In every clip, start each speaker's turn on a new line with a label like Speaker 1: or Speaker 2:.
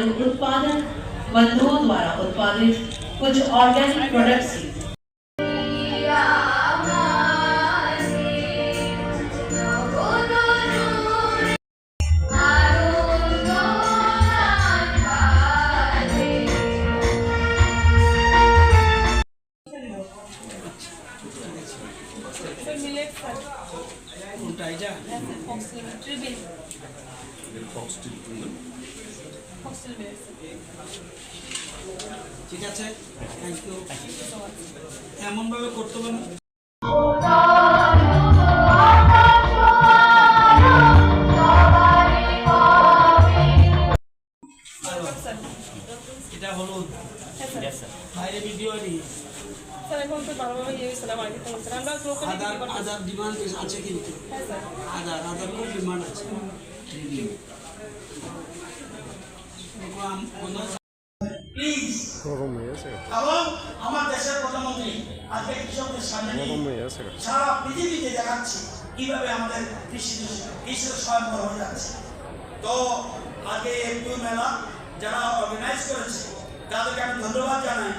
Speaker 1: वायु उत्पादन बंधुओं द्वारा उत्पादित कुछ ऑर्गेनिक प्रोडक्ट्स की
Speaker 2: ঠিক আছে থ্যাংক ইউ এমনভাবে করতে হবে না। এটা হলো বাইরে ভিডিও নেই
Speaker 3: স্যার এখন তো ভালোভাবে হয়েছিল মার্কেটে হয়েছিল আমরা লোকালি
Speaker 2: আদার আদার ডিমান্ড আছে কিন্তু। আদার আদার খুব ডিমান্ড আছে।
Speaker 4: গরম হয়ে আছে
Speaker 2: এবং আমার দেশের প্রধানমন্ত্রী আজকে কৃষকদের সামনে
Speaker 4: গরম হয়ে আছে
Speaker 2: সারা পৃথিবীতে দেখাচ্ছে কীভাবে আমাদের কৃষি কৃষির স্বয়ংবর হয়ে যাচ্ছে। তো আগে একটু মেলা যারা অর্গানাইজ করেছে তাদেরকে আমি ধন্যবাদ জানাই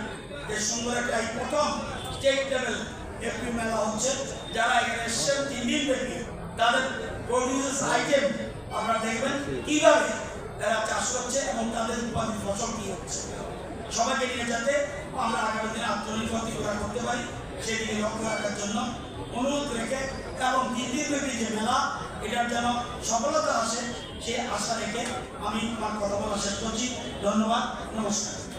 Speaker 2: যে সুন্দর একটা এই প্রথম স্টেট লেভেল এপ্রি মেলা হচ্ছে। যারা এখানে এসছেন তিন দিন ব্যাপী তাদের প্রডিউস আইটেম আপনারা দেখবেন কীভাবে তারা চাষ করছে এবং তাদের উৎপাদিত ফসল কি হচ্ছে। সবাইকে নিয়ে যাতে আমরা আগামী দিনে আত্মনির্ভর করতে পারি, সেদিকে লক্ষ্য রাখার জন্য অনুরোধ রেখে এবং দিন যে মেলা, এটার যেন সফলতা আসে, সে আশা রেখে আমি আমার কথা বলা শেষ করছি। ধন্যবাদ, নমস্কার।